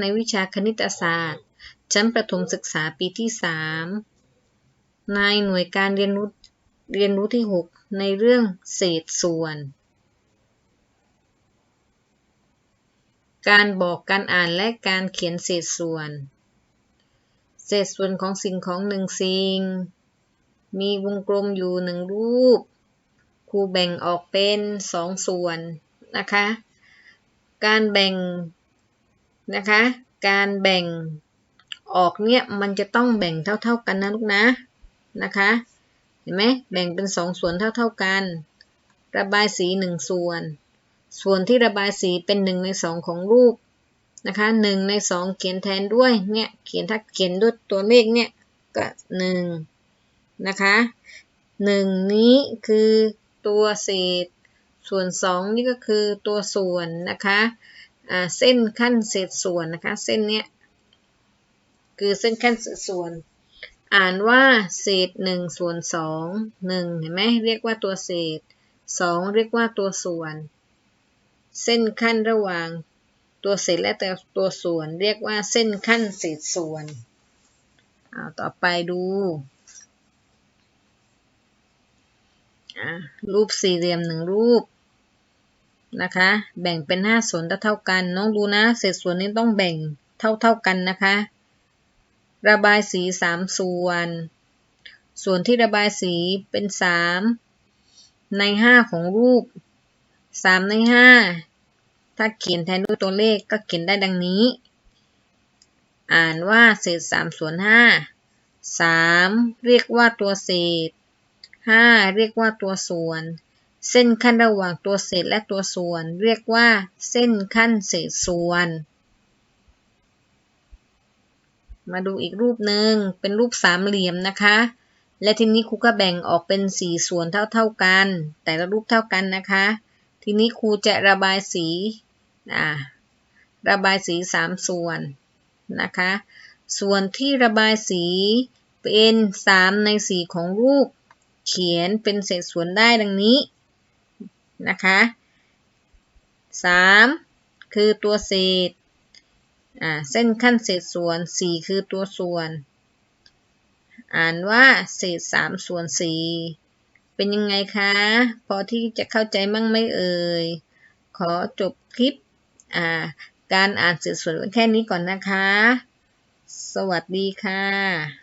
ในวิชาคณิตศาสตร์ ชั้นประถมศึกษาปีที่ 3 ในหน่วยการเรียนรู้เรียนรู้ที่ 6 ในเรื่องเศษส่วน การบอกการอ่านและการเขียนเศษส่วน เศษส่วนของสิ่งของหนึ่งสิ่ง มีวงกลมอยู่หนึ่งรูป ครูแบ่งออกเป็นสองส่วนนะคะ การแบ่ง นะคะ การแบ่งออกเนี่ยมันจะต้องแบ่งเท่า ๆกันนะลูกนะนะคะ เห็นไหมแบ่งเป็นสองส่วนเท่าๆกัน ระบายสีหนึ่งส่วน ส่วนที่ระบายสีเป็นหนึ่งในสองของรูปนะคะหนึ่งในสองเขียนแทนด้วยเนี่ยเขียนถ้าเขียนด้วยตัวเลขเนี่ยก็หนึ่งนะคะหนึ่งนี้คือตัวเศษ ส่วนสองนี่ก็คือตัวส่วนนะคะ เส้นขั้นเศษส่วนนะคะ เส้นเนี้ยคือเส้นขั้นเศษส่วน อ่านว่าเศษหนึ่งส่วนสองหนึ่งเห็นไหมเรียกว่าตัวเศษสองเรียกว่าตัวส่วน เส้นขั้นระหว่างตัวเศษและตัวส่วนเรียกว่าเส้นขั้นเศษส่วนเอาต่อไปดูรูปสี่เหลี่ยมหนึ่งรูป นะคะ แบ่งเป็นห้าส่วนเท่ากัน น้องดูนะ เศษส่วนนี้ต้องแบ่งเท่าเท่ากันนะคะ ระบายสีสามส่วน ส่วนที่ระบายสีเป็นสามในห้าของรูปสามในห้าถ้าเขียนแทนด้วยตัวเลขก็เขียนได้ดังนี้ อ่านว่าเศษสามส่วนห้าสามเรียกว่าตัวเศษห้าเรียกว่าตัวส่วน เส้นขั้นระหว่างตัวเศษและตัวส่วน เรียกว่า เส้นขั้นเศษส่วน มาดูอีกรูปหนึ่งเป็นรูปสามเหลี่ยมนะคะ และทีนี้ครูก็แบ่งออกเป็นสีส่วนเท่าๆกัน แต่ละรูปเท่ากันนะคะ ทีนี้ครูจะระบายสีอ่าระบายสีสามส่วนนะคะ ส่วนที่ระบายสีเป็นสามในสีของรูป เขียนเป็นเศษส่วนได้ดังนี้ นะคะสามคือตัวเศษเส้นขั้นเศษส่วนสี่คือตัวส่วน อ่านว่าเศษสามส่วนสี่เป็นยังไงคะ พอที่จะเข้าใจมั่งไม่เอ่ย ขอจบคลิปการอ่านเศษส่วนแค่นี้ก่อนนะคะ สวัสดีค่ะ